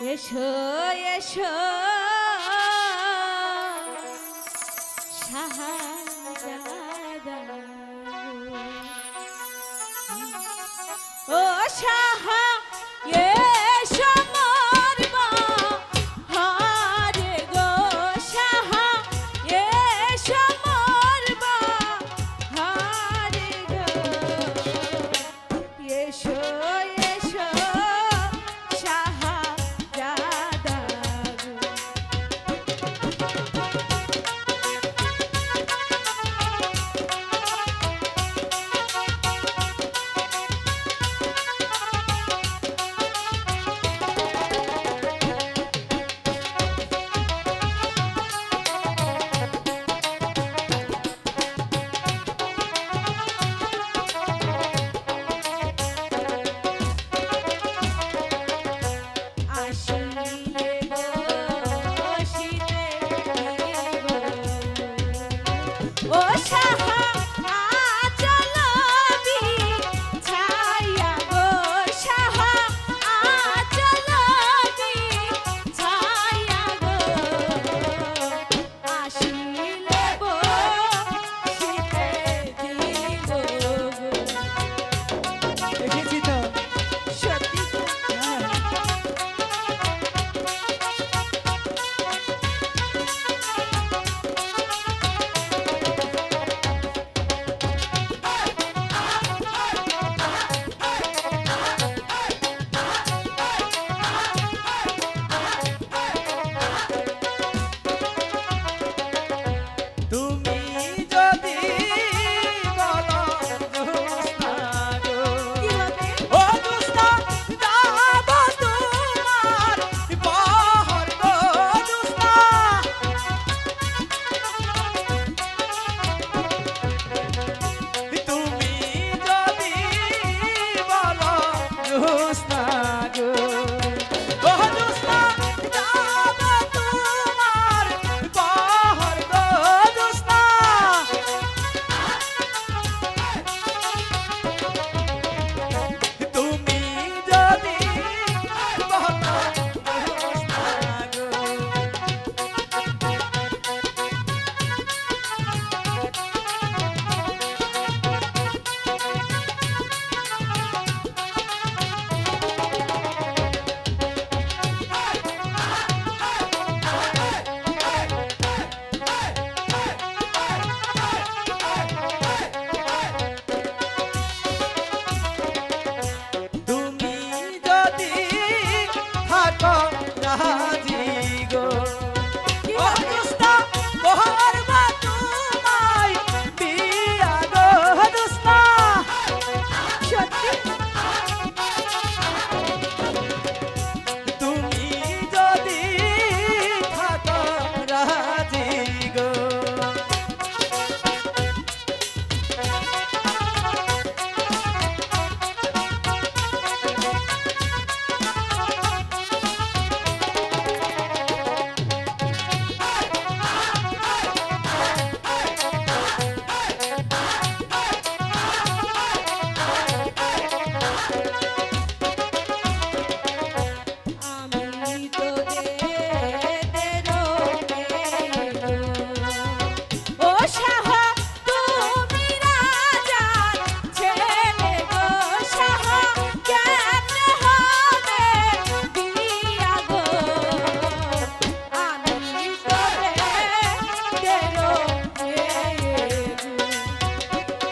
এসো এসো। সাহায্য ও সাহা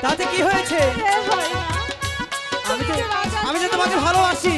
তাতে কি হয়েছে? আমি তো তোমাকে ভালোবাসি।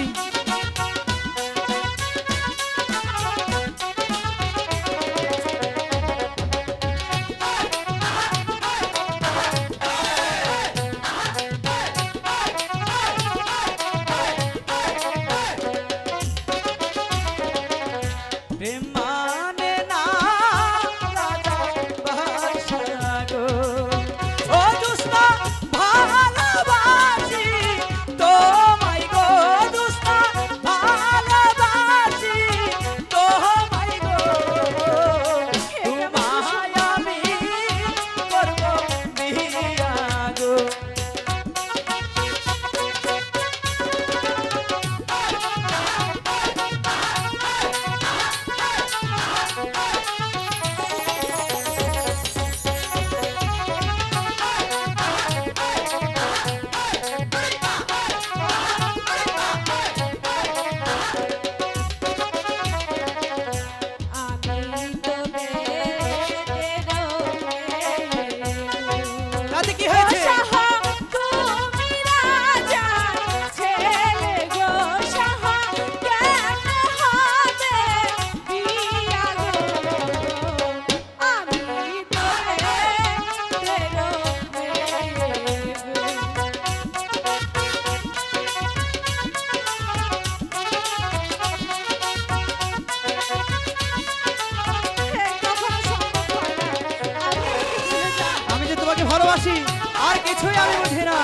ভালোবাসি আর কিছুই আমি বুঝি না